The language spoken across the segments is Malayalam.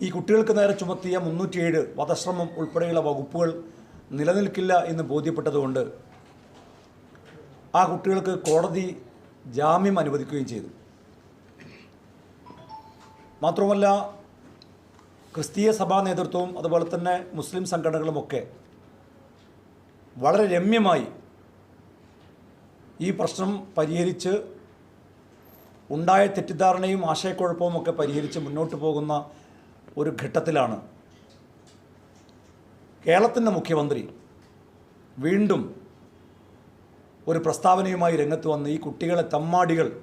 ഈ കുട്ടികൾക്ക് നേരെ ചുമത്തിയ മുന്നൂറ്റിയേഴ് വധശ്രമം ഉൾപ്പെടെയുള്ള വകുപ്പുകൾ നിലനിൽക്കില്ല എന്ന് ബോധ്യപ്പെട്ടതുകൊണ്ട് ആ കുട്ടികൾക്ക് കോടതി ജാമ്യം അനുവദിക്കുകയും ചെയ്തു. മാത്രമല്ല ക്രിസ്തീയ സഭാ നേതൃത്വവും അതുപോലെ തന്നെ മുസ്ലിം സംഘടനകളുമൊക്കെ വളരെ രമ്യമായി ഈ പ്രശ്നം പരിഹരിച്ച് ഉണ്ടായ തെറ്റിദ്ധാരണയും ആശയക്കുഴപ്പവും ഒക്കെ പരിഹരിച്ച് മുന്നോട്ട് പോകുന്ന ഒരു ഘട്ടത്തിലാണ്. കേരളത്തിന്റെ മുഖ്യമന്ത്രി വീണ്ടും ഒരു പ്രസ്താവനയുമായി രംഗത്ത് വന്ന് ഈ കുട്ടികളെ തമ്മാടികൾ.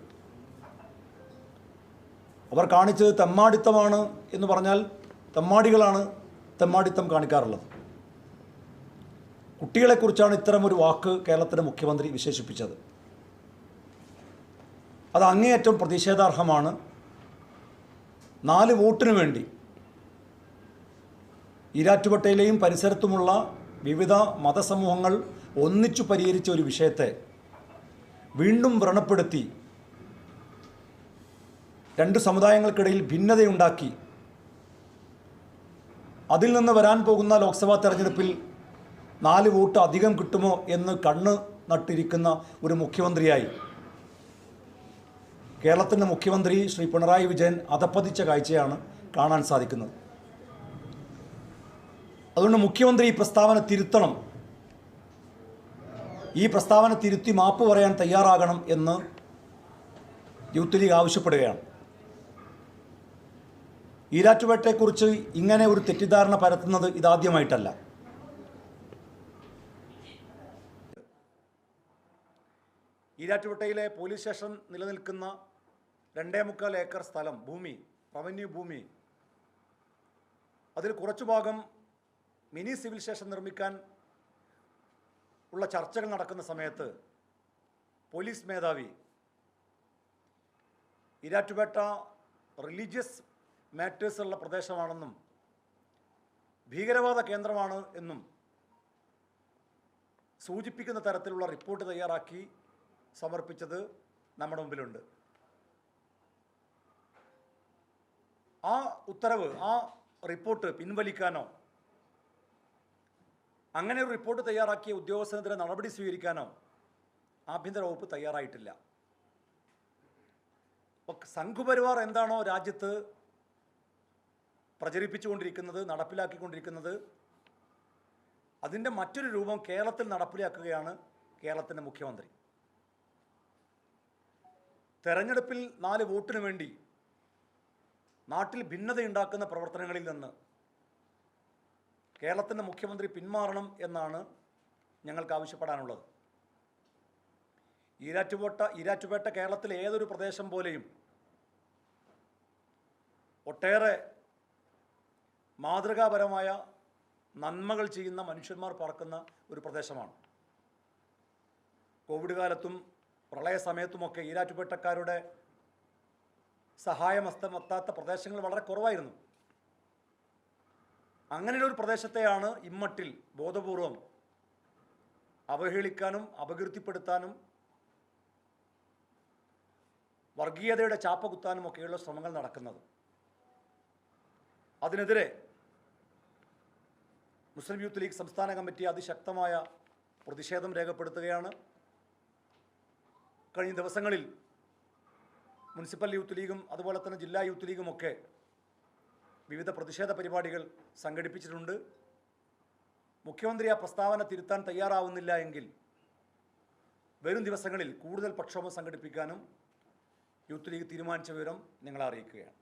അവർ കാണിച്ചത് തെമ്മാടിത്തമാണ് എന്ന് പറഞ്ഞാൽ തെമ്മാടികളാണ് തെമ്മാടിത്തം കാണിക്കാറുള്ളത്. കുട്ടികളെക്കുറിച്ചാണ് ഇത്തരമൊരു വാക്ക് കേരളത്തിന്റെ മുഖ്യമന്ത്രി വിശേഷിപ്പിച്ചത്. അത് അങ്ങേയറ്റം പ്രതിഷേധാർഹമാണ്. നാല് വോട്ടിനു വേണ്ടി ഈരാറ്റുപേട്ടയിലെയും പരിസരത്തുമുള്ള വിവിധ മതസമൂഹങ്ങൾ ഒന്നിച്ചു പരിഹരിച്ച ഒരു വിഷയത്തെ വീണ്ടും വ്രണപ്പെടുത്തി രണ്ട് സമുദായങ്ങൾക്കിടയിൽ ഭിന്നതയുണ്ടാക്കി. അതിൽ നിന്ന് വരാൻ പോകുന്ന ലോക്സഭാ തെരഞ്ഞെടുപ്പിൽ നാല് വോട്ട് അധികം കിട്ടുമോ എന്ന് കണ്ണ് നട്ടിരിക്കുന്ന ഒരു മുഖ്യമന്ത്രിയായി. കേരളത്തിന്റെ മുഖ്യമന്ത്രി ശ്രീ പിണറായി വിജയൻ അധപ്പതിച്ച കാഴ്ചയാണ് കാണാൻ സാധിക്കുന്നത്. അതുകൊണ്ട് മുഖ്യമന്ത്രി ഈ പ്രസ്താവന തിരുത്തണം. ഈ പ്രസ്താവന തിരുത്തി മാപ്പ് പറയാൻ തയ്യാറാകണം എന്ന് യൂത്ത് ലീഗ് ആവശ്യപ്പെടുകയാണ്. ഈരാറ്റുപേട്ടയെക്കുറിച്ച് ഇങ്ങനെ ഒരു തെറ്റിദ്ധാരണ പരത്തുന്നത് ഇതാദ്യമായിട്ടല്ല. ഈരാറ്റുപേട്ടയിലെ പോലീസ് സ്റ്റേഷൻ നിലനിൽക്കുന്ന രണ്ടേ മുക്കാൽ ഏക്കർ സ്ഥലം ഭൂമി റവന്യൂ ഭൂമി. അതിൽ കുറച്ചു ഭാഗം മിനി സിവിൽ സ്റ്റേഷൻ നിർമ്മിക്കാൻ ഉള്ള ചർച്ചകൾ നടക്കുന്ന സമയത്ത് പോലീസ് മേധാവി ഇരാറ്റുപേട്ട റിലീജിയസ് മാറ്റേഴ്സുള്ള പ്രദേശമാണെന്നും ഭീകരവാദ കേന്ദ്രമാണ് എന്നും സൂചിപ്പിക്കുന്ന തരത്തിലുള്ള റിപ്പോർട്ട് തയ്യാറാക്കി സമർപ്പിച്ചത് നമ്മുടെ മുമ്പിലുണ്ട്. ആ ഉത്തരവ് ആ റിപ്പോർട്ട് പിൻവലിക്കാനോ അങ്ങനെ ഒരു റിപ്പോർട്ട് തയ്യാറാക്കിയ ഉദ്യോഗസ്ഥനെതിരെ നടപടി സ്വീകരിക്കാനോ ആഭ്യന്തര വകുപ്പ് തയ്യാറായിട്ടില്ല. സംഘപരിവാർ എന്താണോ രാജ്യത്ത് പ്രചരിപ്പിച്ചുകൊണ്ടിരിക്കുന്നത് നടപ്പിലാക്കിക്കൊണ്ടിരിക്കുന്നത് അതിന്റെ മറ്റൊരു രൂപം കേരളത്തിൽ നടപ്പിലാക്കുകയാണ് കേരളത്തിന്റെ മുഖ്യമന്ത്രി. തെരഞ്ഞെടുപ്പിൽ നാല് വോട്ടിനു വേണ്ടി നാട്ടിൽ ഭിന്നതയുണ്ടാക്കുന്ന പ്രവർത്തനങ്ങളിൽ നിന്ന് കേരളത്തിന്റെ മുഖ്യമന്ത്രി പിന്മാറണം എന്നാണ് ഞങ്ങൾക്ക് ആവശ്യപ്പെടാനുള്ളത്. ഈരാറ്റുപേട്ട ഈരാറ്റുപേട്ട കേരളത്തിലെ ഏതൊരു പ്രദേശം പോലെയും ഒട്ടേറെ മാതൃകാപരമായ നന്മകൾ ചെയ്യുന്ന മനുഷ്യന്മാർ പറക്കുന്ന ഒരു പ്രദേശമാണ്. കോവിഡ് കാലത്തും പ്രളയ സമയത്തുമൊക്കെ ഈരാറ്റുപേട്ടക്കാരുടെ സഹായമസ്തമെത്താത്ത പ്രദേശങ്ങൾ വളരെ കുറവായിരുന്നു. അങ്ങനെയൊരു പ്രദേശത്തെയാണ് ഇമ്മട്ടിൽ ബോധപൂർവം അവഹേളിക്കാനും അപകീർത്തിപ്പെടുത്താനും വർഗീയതയുടെ ചാപ്പ കുത്താനും ഒക്കെയുള്ള ശ്രമങ്ങൾ നടക്കുന്നത്. അതിനെതിരെ മുസ്ലിം യൂത്ത് ലീഗ് സംസ്ഥാന കമ്മിറ്റി അതിശക്തമായ പ്രതിഷേധം രേഖപ്പെടുത്തുകയാണ്. കഴിഞ്ഞ ദിവസങ്ങളിൽ മുനിസിപ്പൽ യൂത്ത് ലീഗും അതുപോലെ തന്നെ ജില്ലാ യൂത്ത് ലീഗും ഒക്കെ വിവിധ പ്രതിഷേധ പരിപാടികൾ സംഘടിപ്പിച്ചിട്ടുണ്ട്. മുഖ്യമന്ത്രി ആ പ്രസ്താവന തിരുത്താൻ തയ്യാറാവുന്നില്ല എങ്കിൽ വരും ദിവസങ്ങളിൽ കൂടുതൽ പ്രക്ഷോഭം സംഘടിപ്പിക്കാനും യൂത്ത് ലീഗ് തീരുമാനിച്ച വിവരം നിങ്ങളെ അറിയിക്കുകയാണ്.